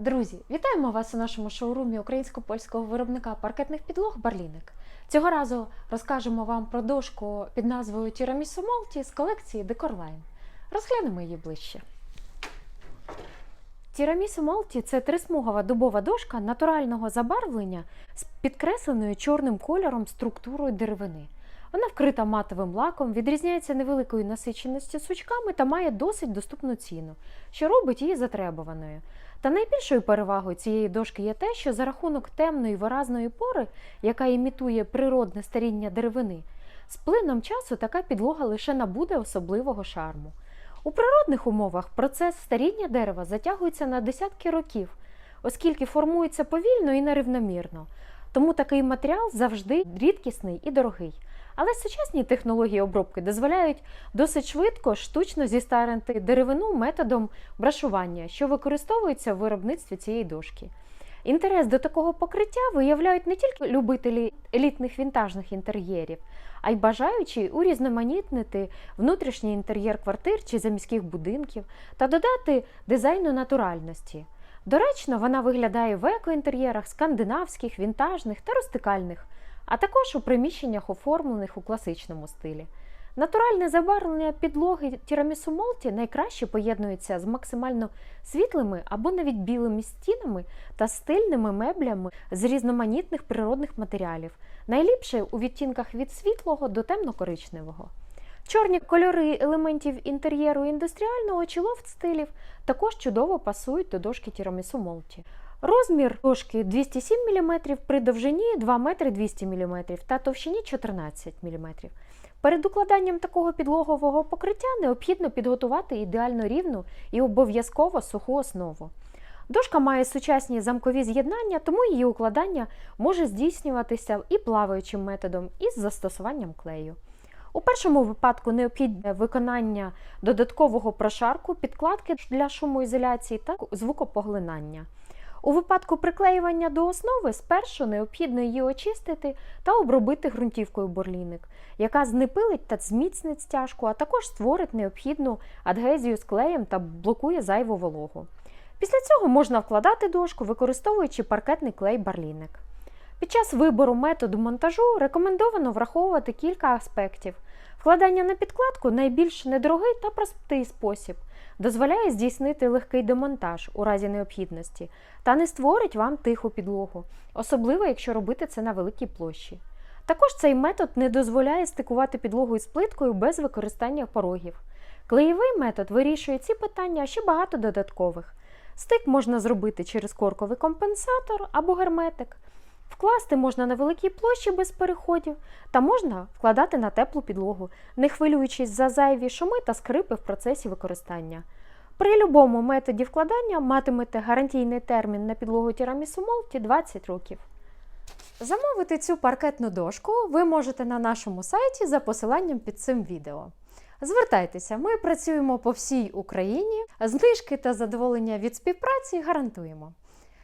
Друзі, вітаємо вас у нашому шоурумі українсько-польського виробника паркетних підлог Барліник. Цього разу розкажемо вам про дошку під назвою Тірамісу Молті з колекції Decorline. Розглянемо її ближче. Тірамісу Молті це трисмугова дубова дошка натурального забарвлення з підкресленою чорним кольором структурою деревини. Вона вкрита матовим лаком, відрізняється невеликою насиченістю сучками та має досить доступну ціну, що робить її затребуваною. Та найбільшою перевагою цієї дошки є те, що за рахунок темної виразної пори, яка імітує природне старіння деревини, з плином часу така підлога лише набуде особливого шарму. У природних умовах процес старіння дерева затягується на десятки років, оскільки формується повільно і нерівномірно. Тому такий матеріал завжди рідкісний і дорогий. Але сучасні технології обробки дозволяють досить швидко штучно зістарити деревину методом брашування, що використовується в виробництві цієї дошки. Інтерес до такого покриття виявляють не тільки любителі елітних вінтажних інтер'єрів, а й бажаючі урізноманітнити внутрішній інтер'єр квартир чи заміських будинків та додати дизайну натуральності. Доречно, вона виглядає в екоінтер'єрах скандинавських, вінтажних та рустикальних, а також у приміщеннях, оформлених у класичному стилі. Натуральне забарвлення підлоги тірамісу молті найкраще поєднується з максимально світлими або навіть білими стінами та стильними меблями з різноманітних природних матеріалів, найліпше у відтінках від світлого до темно-коричневого. Чорні кольори елементів інтер'єру індустріального чи лофт стилів також чудово пасують до дошки тірамісу молті. Розмір дошки 207 мм при довжині 2 метри 200 мм та товщині 14 мм. Перед укладанням такого підлогового покриття необхідно підготувати ідеально рівну і обов'язково суху основу. Дошка має сучасні замкові з'єднання, тому її укладання може здійснюватися і плаваючим методом, і з застосуванням клею. У першому випадку необхідне виконання додаткового прошарку, підкладки для шумоізоляції та звукопоглинання. У випадку приклеювання до основи спершу необхідно її очистити та обробити ґрунтівкою борліник, яка знепилить та зміцнить стяжку, а також створить необхідну адгезію з клеєм та блокує зайву вологу. Після цього можна вкладати дошку, використовуючи паркетний клей барліник. Під час вибору методу монтажу рекомендовано враховувати кілька аспектів. Вкладання на підкладку найбільш недорогий та простий спосіб, дозволяє здійснити легкий демонтаж у разі необхідності та не створить вам тиху підлогу, особливо якщо робити це на великій площі. Також цей метод не дозволяє стикувати підлогу із плиткою без використання порогів. Клеєвий метод вирішує ці питання, а ще багато додаткових. Стик можна зробити через корковий компенсатор або герметик. Вкласти можна на великій площі без переходів, та можна вкладати на теплу підлогу, не хвилюючись за зайві шуми та скрипи в процесі використання. При будь-якому методі вкладання матимете гарантійний термін на підлогу тірамісу молті 20 років. Замовити цю паркетну дошку ви можете на нашому сайті за посиланням під цим відео. Звертайтеся, ми працюємо по всій Україні, знижки та задоволення від співпраці гарантуємо.